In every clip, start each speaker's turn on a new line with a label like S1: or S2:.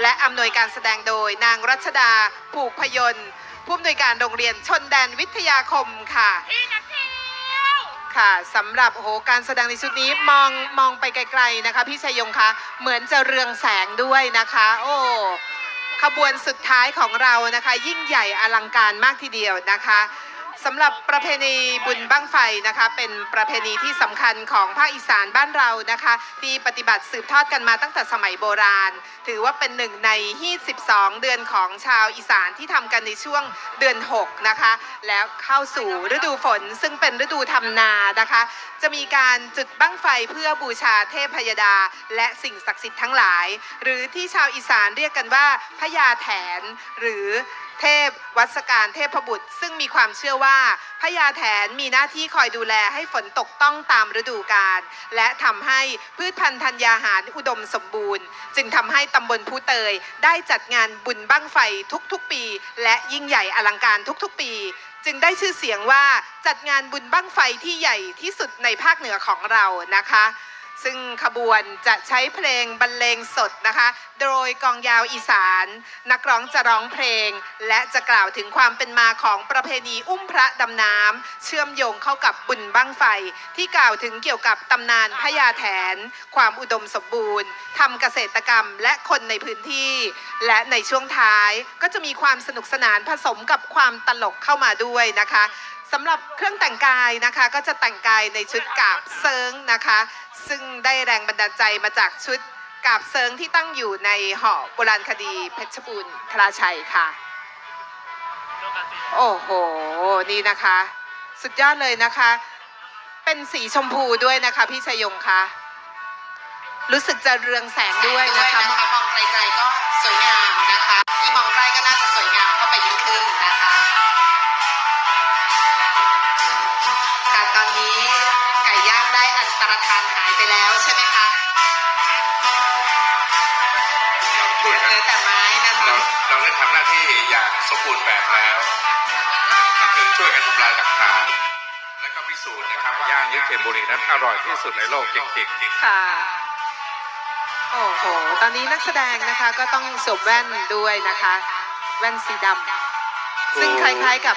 S1: และอำนวยการแสดงโดยนางรัชดาผูกพยนต์ผู้อำนวยการโรงเรียนชนแดนวิทยาคมค่ะค่ะสำหรับโอ้โหการแสดงในชุดนี้มองมองไปไกลๆนะคะพี่ชัยยงคะเหมือนจะเรืองแสงด้วยนะคะ โอ้ขบวนสุดท้ายของเรานะคะ ยิ่งใหญ่อลังการมากทีเดียวนะคะ สำหรับประเพณีบุญบั้งไฟนะคะ เป็นประเพณีที่สำคัญของภาคอีสานบ้านเรานะคะที่ปฏิบัติสืบทอดกันมาตั้งแต่สมัยโบราณ ถือว่าเป็นหนึ่งในฮีต12เดือนของชาวอีสานที่ทำกันในช่วงเดือน 6 นะคะ แล้วเข้าสู่ฤดูฝนซึ่งเป็นฤดูทำนานะคะ จะมีการจุดบั้งไฟเพื่อบูชาเทพพยดา และสิ่งศักดิ์สิทธิ์ทั้งหลาย หรือที่ชาวอีสานเรียกกันว่าพญาแถนหรือเทพวัสการเทพบุตร ซึ่งมีความเชื่อว่าพญาแถนมีหน้าที่คอยดูแลให้ฝนตกต้องตามฤดูกาลและทำให้พืชพันธุ์ธัญญาหารอุดมสมบูรณ์ จึงทำให้ตำบลผู้เตยได้จัดงานบุญบั้งไฟทุกๆปี และยิ่งใหญ่อลังการทุกๆ ปี จึงได้ชื่อเสียงว่าจัดงานบุญบั้งไฟที่ใหญ่ที่สุดในภาคเหนือของเรานะคะ ซึ่งขบวนจะใช้เพลงบรรเลงสดนะคะ โดยกองยาวอีสาน นักร้องจะร้องเพลง และจะกล่าวถึงความเป็นมาของประเพณีอุ้มพระดำน้ำเชื่อมโยงเข้ากับบุญบั้งไฟ ที่กล่าวถึงเกี่ยวกับตำนานพญาแถน ความอุดมสมบูรณ์ทำเกษตรกรรมและคนในพื้นที่ และในช่วงท้ายก็จะมีความสนุกสนานผสมกับความตลกเข้ามาด้วยนะคะสำหรับเครื่องแต่งกายนะคะ ก็จะแต่งกายในชุดกาบเซิงนะคะ ซึ่งได้แรงบันดาลใจมาจากชุดกาบเซิงที่ตั้งอยู่ในหอโบราณคดีเพชรบูรณ์พระชัยค่ะ โอ้โห นี่นะคะ สุดยอดเลยนะคะ เป็นสีชมพูด้วยนะคะพี่ชยงคะรู้สึกจะเรืองแสงด้วยนะคะมองไกลๆก็สวยงามนะคะที่มองใกล้ก็น่าจะสวยงามเข้าไปยิ่งขึ้นนะคะค่ะางได้อันตรธานหายไปแล้วใช่ไหมคะเหลือเหลือแต่ไม้นะคะ
S2: เราเราได้ทำหน้าที่อย่างสมบูรณ์แบบแล้ว ก็คือช่วยกันทำลายหลักฐานและก็พิสูจน์นะครับว่าย่างยึดเทียนบุรีนั้นอร่อยที่สุดในโลกจริงๆ
S1: ค่ะ โอ้โห ตอนนี้นักแสดงนะคะก็ต้องสวมแว่นด้วยนะคะ แว่นสีดำซึ่งคล้ายๆกับ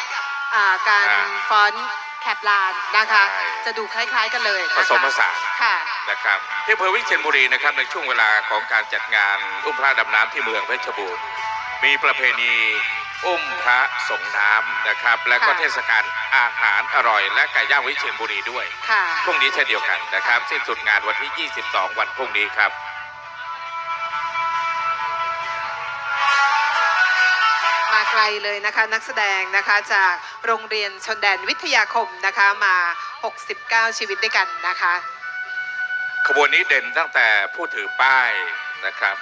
S1: อ่าการ
S2: อ่า
S1: ฟอนต์ แคปลานนะคะ
S2: ใช่
S1: จะดูคล้ายๆกันเลยนะคะ
S2: ผสมผสาน
S1: ค่ะ
S2: นะครับที่อำเภอวิเชียรบุรีนะครับในช่วงเวลาของการจัดงานอุ้มพระดำน้ำที่เมืองเพชรบูรณ์มีประเพณีอุ้มพระส่งน้ำนะครับ และก็
S1: ค่ะ
S2: เทศกาลอาหารอร่อย และไก่ย่างวิเชียรบุรีด้วย
S1: ค่ะ
S2: พรุ่งนี้เช่นเดียวกันนะครับสิ้นสุดงานวันที่ 22 วันพรุ่งนี้ครับ
S1: ไกลเลยนะคะ นักแสดงนะคะจากโรงเรียนชนแดนวิทยาคมนะคะมา 69 ชีวิตด้วยกันนะคะ
S2: ขบวนนี้เด่นตั้งแต่ผู้ถือป้ายนะครับ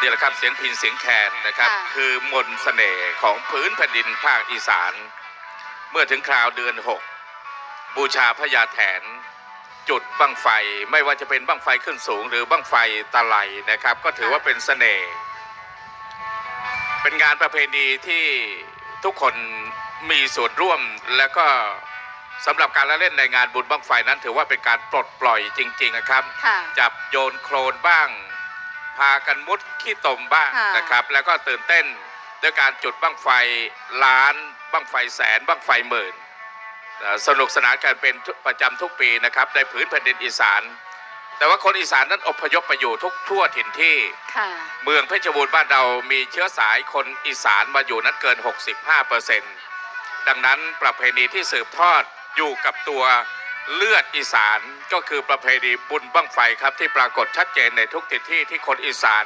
S2: นี่แหละครับเสียงพินเสียงแคนนะครับ
S1: ค่ะ
S2: คือมนต์เสน่ห์ของพื้นแผ่นดินภาคอีสาน เมื่อถึงคราวเดือน 6 บูชาพญาแถน จุดบั้งไฟไม่ว่าจะเป็นบั้งไฟขึ้นสูง หรือบั้งไฟตะไลนะครับ ก็ถือว่าเป็นเสน่ห์เป็นงานประเพณีที่ทุกคนมีส่วนร่วมแล้วก็สำหรับการละเล่นในงานบุญบั้งไฟนั้น ถือว่าเป็นการปลดปล่อยจริง ๆนะครับ
S1: ค่ะ
S2: จับโยนโคลนบ้าง พากันมุดขี้ตมบ้าง
S1: ค่ะ
S2: นะครับ แล้วก็ตื่นเต้นด้วยการจุดบั้งไฟล้านบั้งไฟแสนบั้งไฟหมื่นเอ่อ สนุกสนานกันเป็นทุกประจำทุกปีนะครับในผืนแผ่นดินอีสาน แต่ว่าคนอีสานนั้นอพยพไปอยู่ทุกทั่วถิ่นที่
S1: ค่ะ
S2: เมืองเพชรบูรณ์บ้านเรามีเชื้อสายคนอีสานมาอยู่นั้นเกิน 65%ดังนั้นประเพณีที่สืบทอดอยู่กับตัวเลือดอีสานก็คือประเพณีบุญบั้งไฟครับที่ปรากฏชัดเจนในทุกทิศที่ที่คนอีสาน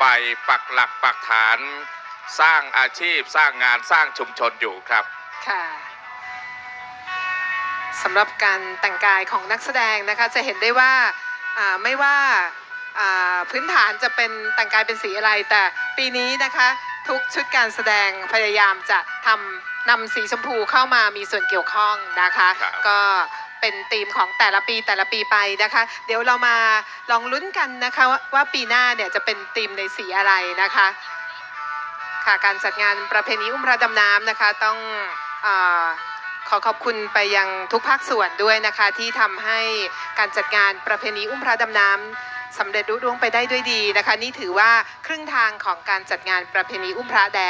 S2: ไปปักหลักปักฐาน สร้างอาชีพสร้างงานสร้างชุมชนอยู่ครับ
S1: ค่ะ สำหรับการแต่งกายของนักแสดงนะคะจะเห็นได้ว่าอ่าไม่ว่าอ่าพื้นฐานจะเป็นแต่งกายเป็นสีอะไร แต่ปีนี้นะคะทุกชุดการแสดงพยายามจะทำนำสีชมพูเข้ามามีส่วนเกี่ยวข้องนะคะ
S2: ครับ
S1: ก็เป็นธีมของแต่ละปีแต่ละปีไปนะคะ เดี๋ยวเรามาลองลุ้นกันนะคะว่าว่าปีหน้าเนี่ยจะเป็นธีมในสีอะไรนะคะค่ะการจัดงานประเพณีอุ้มพระดำน้ำนะคะต้องเออ ขอขอบคุณไปยังทุกภาคส่วนด้วยนะคะ ที่ทำให้การจัดงานประเพณีอุ้มพระดำน้ำสำเร็จรุ่ร่วงไปได้ด้วยดีนะคะ นี่ถือว่าครึ่งทางของการจัดงานประเพณีอุ้มพระแด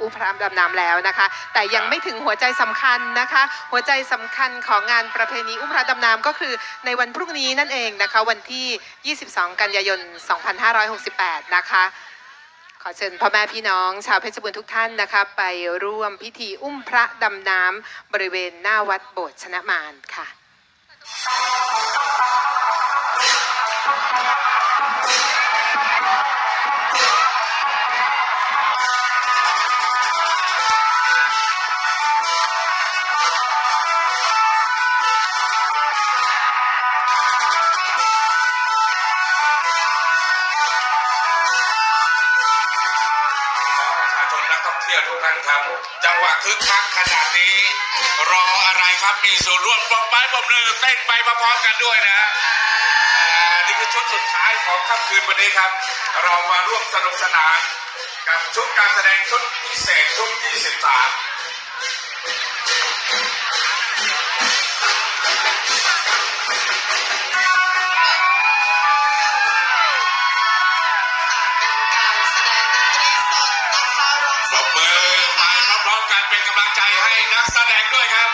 S1: อุ้มพระดำน้ำแล้วนะคะ แต่ยังไม่ถึงหัวใจสำคัญนะคะ หัวใจสำคัญของงานประเพณีอุ้มพระดำน้ำก็คือในวันพรุ่งนี้นั่นเองนะคะ วันที่ 22 กันยายน 2568 นะคะ ขอเชิญพ่อแม่พี่น้อง ชาวเพชรบูรณ์ทุกท่านนะคะไปร่วมพิธีอุ้มพระดำน้ำบริเวณหน้าวัดโบสถ์ชนะมารค่ะ
S2: นักท่องเที่ยวทุกท่านครับ จังหวะคึกคักขนาดนี้ รออะไรครับมีส่วนร่วมปอบไปปอบมือเต้นไปพร้อมๆกันด้วยนะอ่านี่คือชุดสุดท้ายของค่ำคืนวันนี้ครับ เรามาร่วมสนุกสนาน กับชุดการแสดงชุดพิเศษชุดที่13 ใจให้นักแสดงด้วยครับ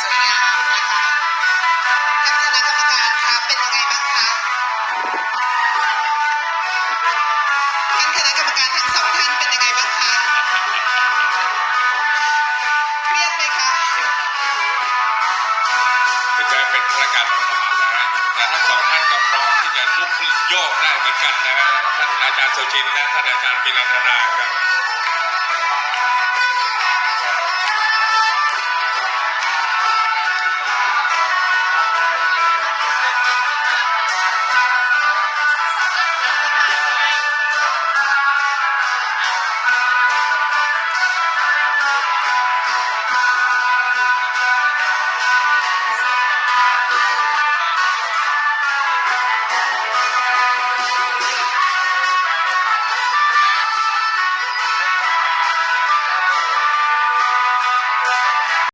S1: สวยงามนะคะท่านคณะกรรมการคะเป็นยังไงบ้างคะท่านคณะกรรมการทั้งสองท่านเป็นยังไงบ้างคะเครียดไหมคะ
S2: ถึงจะเป็นประกาศนะฮะ แต่ทั้งสองท่านก็พร้อมที่จะลุกขึ้นโยกได้เหมือนกันนะฮะท่านอาจารย์สุจินและท่านอาจารย์ปินันทนาครับ